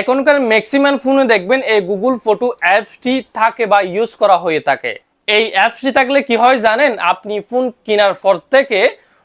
এখনকার ম্যাক্সিমাম ফোনে দেখবেন এই গুগল ফটো অ্যাপসটি থাকে বা ইউজ করা হয়ে থাকে। এই অ্যাপসটি থাকলে কি হয় জানেন? আপনি ফোন কেনার পর থেকে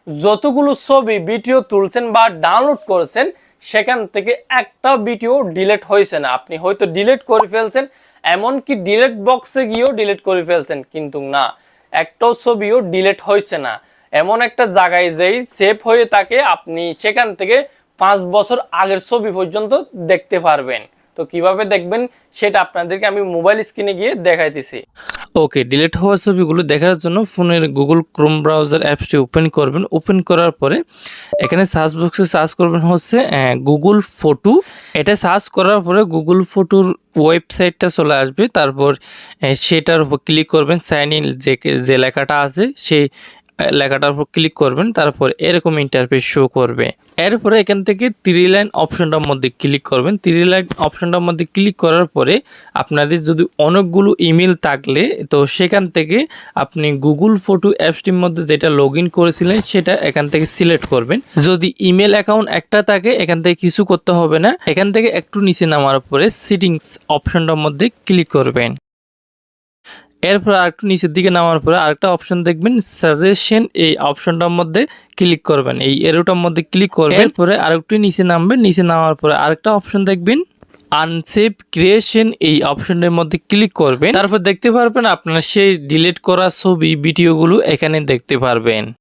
যতগুলো ছবি ভিডিও তুলছেন বা ডাউনলোড করেছেন, সেখান থেকে একটা ভিডিও ডিলেট হয়েছে না। আপনি হয়তো ডিলিট করে ফেলছেন, এমনকি ডিলেট বক্সে গিয়েও ডিলিট করে ফেলছেন, কিন্তু না, একটাও ছবিও ডিলেট হয়েছে না। এমন একটা জায়গায় যেই সেভ হয়ে থাকে, আপনি সেখান থেকে পাঁচ বছর আগের ছবি পর্যন্ত দেখতে পারবেন। তো কীভাবে দেখবেন সেটা আপনাদেরকে আমি মোবাইল স্ক্রিনে গিয়ে দেখাইতেছি। ওকে ডিলিট হওয়া ছবিগুলো দেখার জন্য ফোনের গুগল ক্রোম ব্রাউজার অ্যাপসটি ওপেন করবেন। ওপেন করার পরে এখানে সার্চ বক্সে সার্চ করবেন হচ্ছে গুগল ফটো এটা সার্চ করার পরে গুগল ফটোর ওয়েবসাইটটা চলে আসবে। তারপর সেটার উপর ক্লিক করবেন সাইন ইন যে যে লেখাটা আছে সেই লেখাটার উপর ক্লিক করবেন, তারপর এরকম ইন্টারফেস শো করবে। এরপরে এখান থেকে থ্রি লাইন অপশনটার মধ্যে ক্লিক করবেন। থ্রি লাইন অপশনটার মধ্যে ক্লিক করার পরে আপনাদের যদি অনেকগুলো ইমেল থাকলে, তো সেখান থেকে আপনি গুগল ফটো অ্যাপসটির মধ্যে যেটা লগ করেছিলেন, সেটা এখান থেকে সিলেক্ট করবেন। যদি ইমেল অ্যাকাউন্ট একটা থাকে, এখান থেকে কিছু করতে হবে না। এখান থেকে একটু নিচে নামার পরে সিটিংস অপশনটার মধ্যে ক্লিক করবেন। এরপর আরেকটু নিচের দিকে নামার পরে আরেকটা অপশন দেখবেন সাজেশন এই অপশনটার মধ্যে ক্লিক করবেন। এই এরোটার মধ্যে ক্লিক করবেন। এরপরে আরেকটু নিচে নামবেন। নিচে নামার পরে আরেকটা অপশন দেখবেন আনসেভ ক্রিয়েশন এই অপশনের মধ্যে ক্লিক করবেন। তারপর দেখতে পারবেন আপনার সেই ডিলিট করা ছবি ভিডিওগুলো এখানে দেখতে পারবেন।